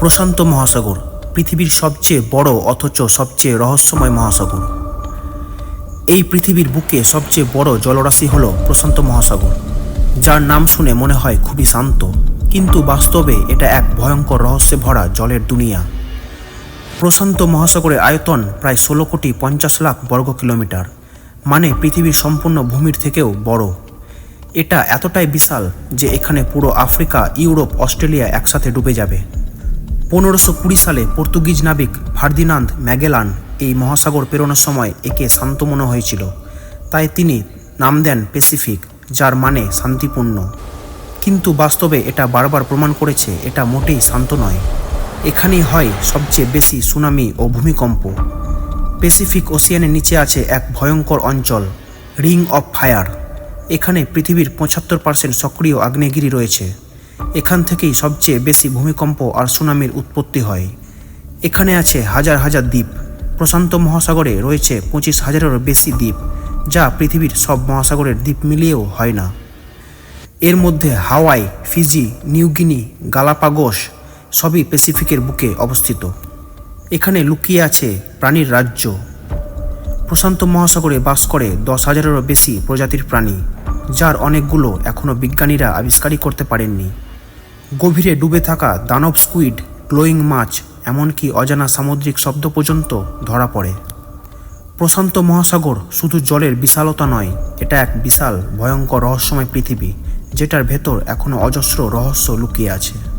প্রশান্ত মহাসাগর, পৃথিবীর সবচেয়ে বড় অথচ সবচেয়ে রহস্যময় মহাসাগর। এই পৃথিবীর বুকে সবচেয়ে বড় জলরাশি হল প্রশান্ত মহাসাগর, যার নাম শুনে মনে হয় খুবই শান্ত, কিন্তু বাস্তবে এটা এক ভয়ঙ্কর রহস্যে ভরা জলের দুনিয়া। প্রশান্ত মহাসাগরের আয়তন প্রায় ষোলো কোটি পঞ্চাশ লাখ বর্গ কিলোমিটার মানে পৃথিবীর সম্পূর্ণ ভূমির থেকেও বড়। এটা এতটাই বিশাল যে এখানে পুরো আফ্রিকা, ইউরোপ, অস্ট্রেলিয়া একসাথে ডুবে যাবে। পনেরোশো কুড়ি সালে পর্তুগিজ নাবিক ফার্দিনান্দ ম্যাগেলান এই মহাসাগর পেরোনোর সময় একে শান্ত মনে হয়েছিল। তাই তিনি নাম দেন প্যাসিফিক যার মানে শান্তিপূর্ণ। কিন্তু বাস্তবে এটা বারবার প্রমাণ করেছে এটা মোটেই শান্ত নয়। এখানেই হয় সবচেয়ে বেশি সুনামি ও ভূমিকম্প। প্যাসিফিক ওসিয়ানের নিচে আছে এক ভয়ঙ্কর অঞ্চল, রিং অফ ফায়ার। এখানে পৃথিবীর পঁচাত্তর পার্সেন্ট সক্রিয় আগ্নেয়গিরি রয়েছে। এখান থেকেই সবচেয়ে বেশি ভূমিকম্প আর সুনামির উৎপত্তি হয়। এখানে আছে হাজার হাজার দ্বীপ। প্রশান্ত মহাসাগরে রয়েছে পঁচিশ হাজারেরও বেশি দ্বীপ, যা পৃথিবীর সব মহাসাগরের দ্বীপ মিলিয়েও হয় না। এর মধ্যে হাওয়াই, ফিজি নিউগিনি গালাপাগোস সবই প্যাসিফিকের বুকে অবস্থিত। এখানে লুকিয়ে আছে প্রাণীর রাজ্য। প্রশান্ত মহাসাগরে বাস করে দশ হাজারেরও বেশি প্রজাতির প্রাণী, যার অনেকগুলো এখনও বিজ্ঞানীরা আবিষ্কারই করতে পারেননি। গভীরে ডুবে থাকা দানব স্কুইড ক্লোয়িং মাছ, এমনকি অজানা সামুদ্রিক শব্দ পর্যন্ত ধরা পড়ে। প্রশান্ত মহাসাগর শুধু জলের বিশালতা নয়, এটা এক বিশাল, ভয়ঙ্কর রহস্যময় পৃথিবী, যেটার ভেতর এখনও অজস্র রহস্য লুকিয়ে আছে।